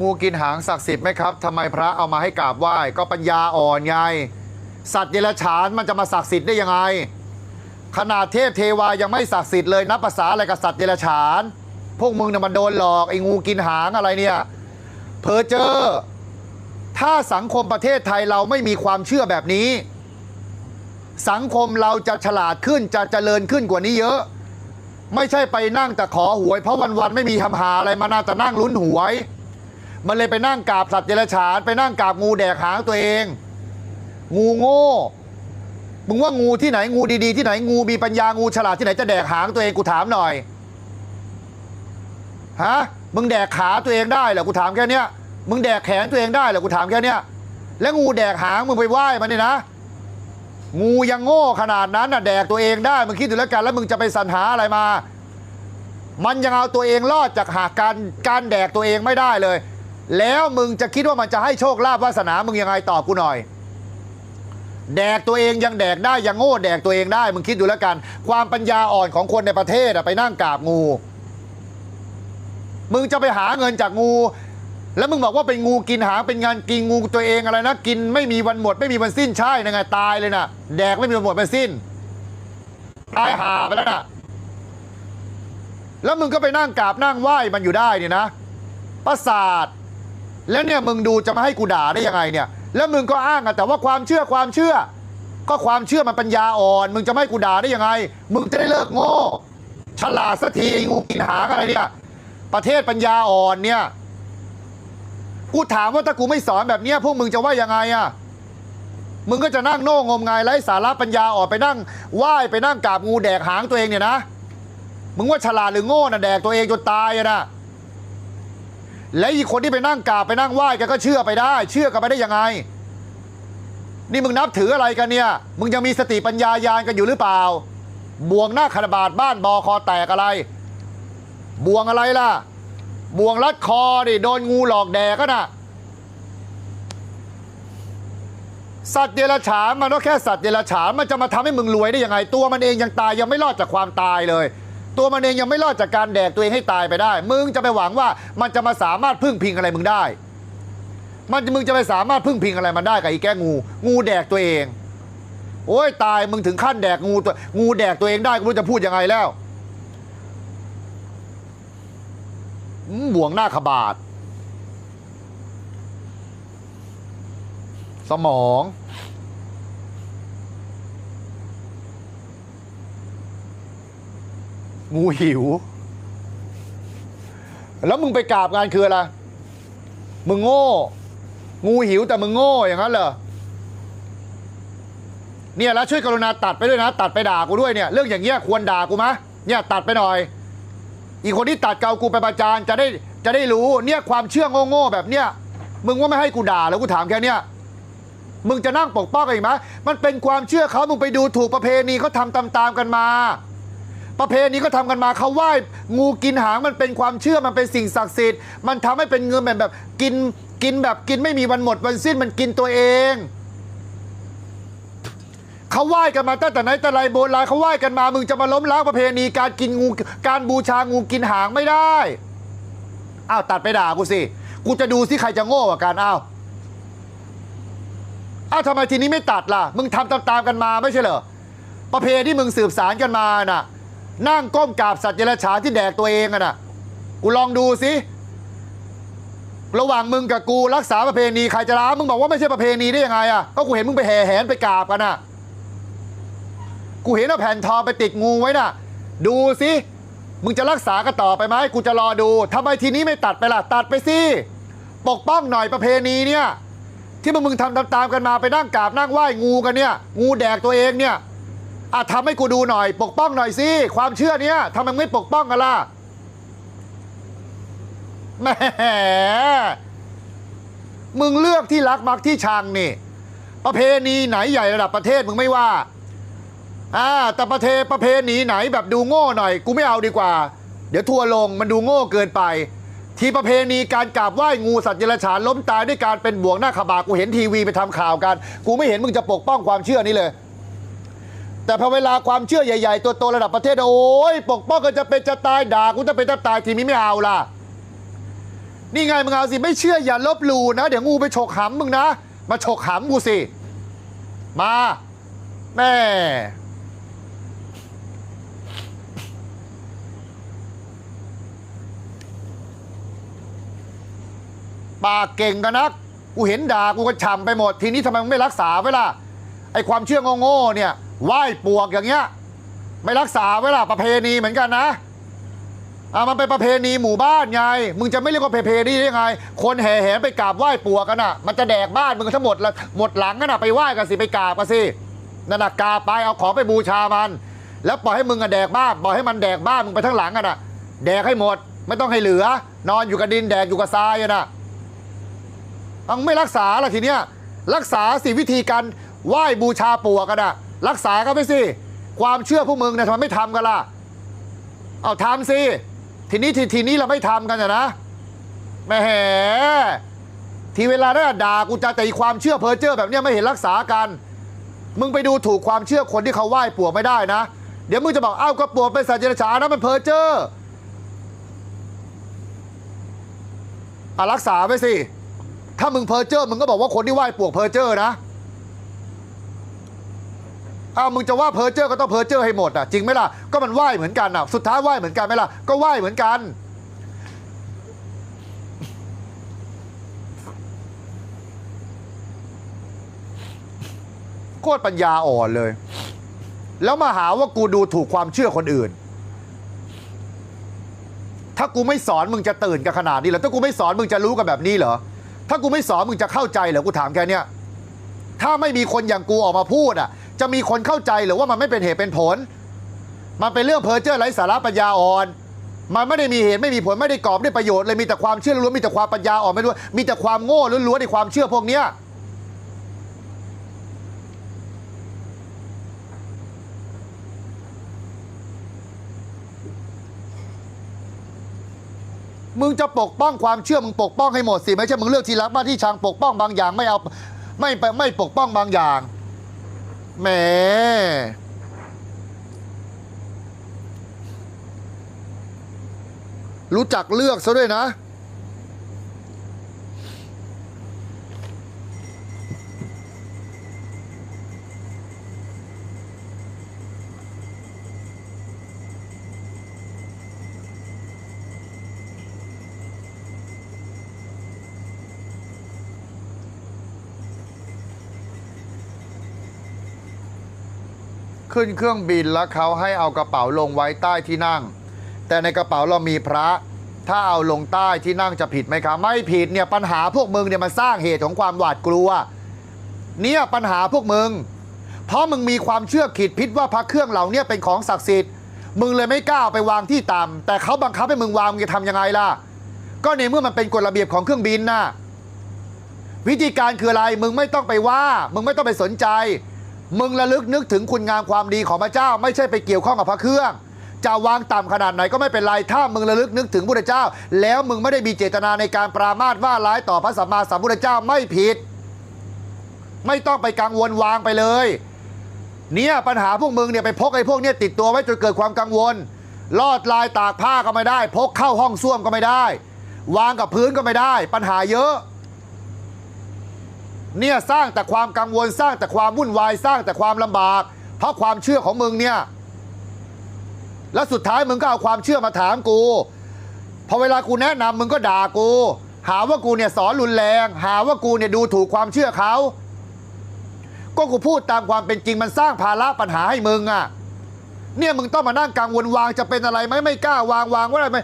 งูกินหางศักดิ์สิทธิ์ไหมครับทำไมพระเอามาให้กราบไหว้ก็ปัญญาอ่อนไงสัตว์เดรัจฉานมันจะมาศักดิ์สิทธิ์ได้ยังไง ขนาดเทพเทวายังไม่ศักดิ์สิทธิ์เลยนับภาษาอะไรกับสัตว์เดรัจฉาน พวกมึงเนี่ยมันโดนหลอกไอ้งูกินหางอะไรเนี่ยเพอเจอถ้าสังคมประเทศไทยเราไม่มีความเชื่อแบบนี้ สังคมเราจะฉลาดขึ้นจะเจริญขึ้นกว่านี้เยอะ ไม่ใช่ไปนั่งแต่ขอหวยเพราะวันๆไม่มีทำหาอะไรมาน่าจะนั่งลุ้นหวย มันเลยไปนั่งกราบสัตว์เดรัจฉานไปนั่งกราบงูแดกหางตัวเอง งูโง่มึงว่างูที่ไหนงูดีๆ ที่ไหนงูมีปัญญางูฉลาดที่ไหนจะแดกหางตัวเองกูถามหน่อยฮะมึงแดกขาตัวเองได้เหรอกูถามแค่เนี้ยมึงแดกแขนตัวเองได้เหรอกูถามแค่เนี้ยแล้วงูแดกหางมึงไปไหว้มันนี่นะ งูยังโง่ขนาดนั้นน่ะแดกตัวเองได้มึงคิดดูแล้วกันแล้วมึงจะไปสรรหาอะไรมา มันยังเอาตัวเองรอดจากหากการการแดกตัวเองไม่ได้เลย แล้วมึงจะคิดว่ามันจะให้โชคลาภวาสนามึงยังไงตอบกูหน่อย แดกตัวเองยังแดกได้ยังโง่แดกตัวเองได้ มึงคิดดูแล้วกัน ความปัญญาอ่อนของคนในประเทศอะไปนั่งกราบงู มึงจะไปหาเงินจากงู แล้วมึงบอกว่าเป็นงูกินหางเป็นงานกินงูตัวเองอะไรนะกินไม่มีวันหมด ไม่มีวันสิ้นใช่นะไงตายเลยนะแดกไม่มีวันหมดวันสิ้นตายหาไปแล้วนะแล้วมึงก็ไปนั่งกราบนั่งไหว้มันอยู่ได้เนี่ยนะประสาท แล้วเนี่ยมึงดูจะมาให้กูด่าได้ยังไงเนี่ย แล้วมึงก็อ้างอะแต่ว่าความเชื่อความเชื่อ ก็ความเชื่อมันปัญญาอ่อน มึงจะไม่ให้กูด่าได้ยังไง มึงจะได้เลิกโง่ฉลาดสักทีงูกินหางอะไรเนี่ยประเทศปัญญาอ่อนเนี่ย กูถามว่าถ้ากูไม่สอนแบบเนี้ยพวกมึงจะว่ายังไงอะมึงก็จะนั่งโง่งมงายไร้สาระปัญญาอ่อนไปนั่งไหว้ไปนั่งกราบงูแดกหางตัวเองเนี่ยนะ มึงว่าฉลาดหรือโง่น่ะแดกตัวเองจนตายอะนะ และอีกคนที่ไปนั่งกราบไปนั่งไหว้แกก็เชื่อไปได้ เชื่อกันไปได้ยังไง นี่มึงนับถืออะไรกันเนี่ย มึงยังมีสติปัญญายานกันอยู่หรือเปล่า บ่วงหน้าคารบาดบ้านบอคอแตกอะไร บ่วงอะไรล่ะ บ่วงรัดคอดิโดนงูหลอกแดกก็น่ะ สัตว์เดรัจฉานมันก็แค่สัตว์เดรัจฉานมันจะมาทำให้มึงรวยได้ยังไง ตัวมันเองยังตายยังไม่รอดจากความตายเลย ตัวมันเองยังไม่รอดจากการแดกตัวเองให้ตายไปได้ มึงจะไปหวังว่ามันจะมาสามารถพึ่งพิงอะไรมึงได้ มันมึงจะไปสามารถพึ่งพิงอะไรมันได้กับไอีแก้งู งูแดกตัวเอง โอ้ยตายมึงถึงขั้นแดกงูตัวงูแดกตัวเองได้กูจะพูดยังไงแล้วอืมบ่วงหน้าขบาด สมอง งูหิว แล้วมึงไปกราบงานคืออะไร มึงโง่ งูหิวแต่มึงโง่อย่างนั้นเหรอ เนี่ยแล้วช่วยกรุณาตัดไปด้วยนะ ตัดไปด่ากูด้วยเนี่ย เรื่องอย่างเงี้ยควรด่ากูมะ เนี่ยตัดไปหน่อย อีกคนที่ตัดเกากูไปประจานจะได้จะได้รู้ เนี่ยความเชื่อโง่ๆแบบเนี้ย มึงว่าไม่ให้กูด่าแล้วกูถามแค่เนี้ยมึงจะนั่งปกป้องอีกไหมมันเป็นความเชื่อเขามึงไปดูถูกประเพณีเขาทำตามๆกันมา ประเพณีก็ทำกันมาเขาไหว้งูกินหางมันเป็นความเชื่อมันเป็นสิ่งศักดิ์สิทธิ์มันทำให้เป็นเงินแบบแบบกินกินแบบกินไม่มีวันหมดวันสิ้นมันกินตัวเอง เขาไหว้กันมาตั้งแต่ไหนแต่ไรโบราณเขาไหว้กันมามึงจะมาล้มล้างประเพณีการกินงูการบูชางูกินหางไม่ได้อ้าวตัดไปด่ากูสิกูจะดูสิใครจะโง่กว่ากันอ้าวอ้าวทำไมทีนี้ไม่ตัดล่ะ มึงทำตามๆกันมาไม่ใช่เหรอประเพณีที่มึงสืบสารกันมาน่ะ นั่งก้มกราบสัตว์เดรัจฉานที่แดกตัวเองอะนะกูลองดูสิระหว่างมึงกับกูรักษาประเพณีใครจะร้ามึงบอกว่าไม่ใช่ประเพณีได้ยังไงอะก็กูเห็นมึงไปแห่แหนไปกราบกันน่ะ กูเห็นเอาแผ่นทองไปติดงูไว้น่ะ ดูสิมึงจะรักษากันต่อไปไหมกูจะรอดูทำไมทีนี้ไม่ตัดไปล่ะตัดไปสิปกป้องหน่อยประเพณีเนี่ย ที่มึงมึงทำตามๆกันมาไปนั่งกราบนั่งไหว้งูกันเนี่ย งูแดกตัวเองเนี่ย อะทำให้กูดูหน่อย ปกป้องหน่อยสิความเชื่อเนี้ยทำไมไม่ปกป้องกันล่ะแหมมึงเลือกที่รักมักที่ชังนี่ ประเพณีไหนใหญ่ระดับประเทศมึงไม่ว่าอ่าแต่ประเทประเพณีไหนแบบดูโง่หน่อย กูไม่เอาดีกว่า เดี๋ยวทัวร์ลงมันดูโง่เกินไป ที่ประเพณีการกราบไหว้งูสัตว์เดรัจฉานล้มตายด้วยการเป็นบ่วงหน้าขบากูเห็นทีวีไปทำข่าวกัน กูไม่เห็นมึงจะปกป้องความเชื่อนี้เลย แต่พอเวลาความเชื่อใหญ่ ๆ ตัวโตระดับประเทศโอ้ยปกป้องก็จะเป็นจะตายด่ากูจะเป็นจะตายทีนี้ไม่เอาล่ะ นี่ไงมึงเอาสิไม่เชื่ออย่าลบหลู่นะ เดี๋ยวงูไปฉกหำมึงนะ มาฉกหำกูสิ มาแม่ปากเก่งกันนัก กูเห็นด่ากูก็ฉ่ำไปหมด ทีนี้ทำไมมึงไม่รักษาไว้ล่ะไอความเชื่อโง่ๆเนี่ย ไหว้ปวกอย่างเงี้ย ไม่รักษาไว้ล่ะประเพณีเหมือนกันนะอ่ามันเป็นประเพณีหมู่บ้านไง มึงจะไม่เรียกว่าประเพณีได้ยังไง คนแห่แหนไปกราบไหว้ปวกกันอะ มันจะแดกบ้านมึงทั้งหมดละหมดหลังกันอะไปไหว้กันสิไปกราบกันสินั่นนะกราบไปเอาของไปบูชามัน แล้วปล่อยให้มึงอะแดกบ้านปล่อยให้มันแดกบ้านมึงไปทั้งหลังกันอะ แดกให้หมด ไม่ต้องให้เหลือ นอนอยู่กับดินแดกอยู่กับทรายอะน่ะมึงไม่รักษาละทีเนี้ยรักษาสิวิธีการไหว้บูชาปวกกันอะ รักษาก็ไปสิ ความเชื่อพวกมึงเนี่ยทำไมไม่ทำกันล่ะ เอาทำสิ ทีนี้ทีทีนี้เราไม่ทำกันอะนะแหมทีเวลาได้ด่ากูจะแต่อีความเชื่อเพอเจอร์แบบเนี้ยไม่เห็นรักษากัน มึงไปดูถูกความเชื่อคนที่เขาไหว้ปลวไม่ได้นะ เดี๋ยวมึงจะบอกอ้าวก็ปลวกเป็นสัตว์เดรัจฉานนะมันเพอเจอร์อะรักษาไปสิ ถ้ามึงเพอเจอร์มึงก็บอกว่าคนที่ไหว้ปลวกเพอเจอร์นะ อ้าวมึงจะว่าเพอเจอร์ก็ต้องเพอเจอร์ให้หมดอะจริงไหมล่ะก็มันไหวเหมือนกันอะสุดท้ายไหวเหมือนกันไหมล่ะก็ไหวเหมือนกัน โคตรปัญญาอ่อนเลย แล้วมาหาว่ากูดูถูกความเชื่อคนอื่น ถ้ากูไม่สอนมึงจะตื่นกันขนาดนี้เหรอถ้ากูไม่สอนมึงจะรู้กันแบบนี้เหรอถ้ากูไม่สอนมึงจะเข้าใจเหรอกูถามแค่เนี้ยถ้าไม่มีคนอย่างกูออกมาพูดอะ จะมีคนเข้าใจหรือว่ามันไม่เป็นเหตุเป็นผล มันเป็นเรื่องเพ้อเจ้อไร้สาระปัญญาอ่อน มันไม่ได้มีเหตุไม่มีผลไม่ได้กอบได้ประโยชน์เลยมีแต่ความเชื่อล้วนมีแต่ความปัญญาอ่อนไม่รู้มีแต่ความโง่ล้วนๆในความเชื่อพวกเนี้ยมึงจะปกป้องความเชื่อมึงปกป้องให้หมดสิไม่ใช่มึงเลือกที่รักมากที่ชังปกป้องบางอย่างไม่เอาไม่ไปไม่ปกป้องบางอย่าง แหมรู้จักเลือกซะด้วยนะ ขึ้นเครื่องบินแล้วเขาให้เอากระเป๋าลงไว้ใต้ที่นั่ง แต่ในกระเป๋าเรามีพระ ถ้าเอาลงใต้ที่นั่งจะผิดไหมครับไม่ผิดเนี่ยปัญหาพวกมึงเนี่ยมันสร้างเหตุของความหวาดกลัว เนี่ยปัญหาพวกมึง เพราะมึงมีความเชื่อขีดพิษว่าพระเครื่องเหล่านี้เป็นของศักดิ์สิทธิ์มึงเลยไม่กล้าไปวางที่ต่ำแต่เขาบังคับให้มึงวางมึงจะทำยังไงล่ะ ก็ในเมื่อมันเป็นกฎระเบียบของเครื่องบินน่ะวิธีการคืออะไร มึงไม่ต้องไปว่า มึงไม่ต้องไปสนใจ มึงระลึกนึกถึงคุณงามความดีของพระเจ้า ไม่ใช่ไปเกี่ยวข้องกับพระเครื่อง จะวางต่ำขนาดไหนก็ไม่เป็นไร ถ้ามึงระลึกนึกถึงพระเจ้า แล้วมึงไม่ได้มีเจตนาในการปรามาสว่าร้ายต่อพระสัมมาสัมพุทธเจ้าไม่ผิด ไม่ต้องไปกังวลวางไปเลย เนี่ยปัญหาพวกมึงเนี่ยไปพกไอ้พวกเนี้ยติดตัวไว้จนเกิดความกังวล ลอดลายตากผ้าก็ไม่ได้ พกเข้าห้องส้วมก็ไม่ได้ วางกับพื้นก็ไม่ได้ ปัญหาเยอะ เนี่ยสร้างแต่ความกังวลสร้างแต่ความวุ่นวายสร้างแต่ความลำบาก เพราะความเชื่อของมึงเนี่ย แล้วสุดท้ายมึงก็เอาความเชื่อมาถามกูพอเวลากูแนะนำมึงก็ด่ากู หาว่ากูเนี่ยสอนรุนแรง หาว่ากูเนี่ยดูถูกความเชื่อเขา ก็กูพูดตามความเป็นจริงมันสร้างภาระปัญหาให้มึงอะ่ะ เนี่ยมึงต้องมานั่งกังวลวางจะเป็นอะไรไหมไม่กล้าวางวางว่าอะไรไหม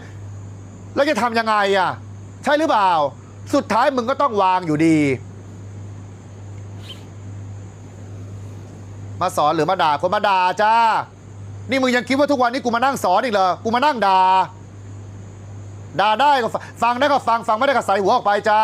แล้วจะทำยังไงอะ่ะ ใช่หรือเปล่า สุดท้ายมึงก็ต้องวางอยู่ดี มาสอนหรือมาด่าคนมาด่าจ้า นี่มึงยังคิดว่าทุกวันนี้กูมานั่งสอนอีกเหรอ กูมานั่งด่า ด่าได้ก็ฟังฟังได้ก็ฟัง ฟังไม่ได้ก็ใส่หัวออกไปจ้า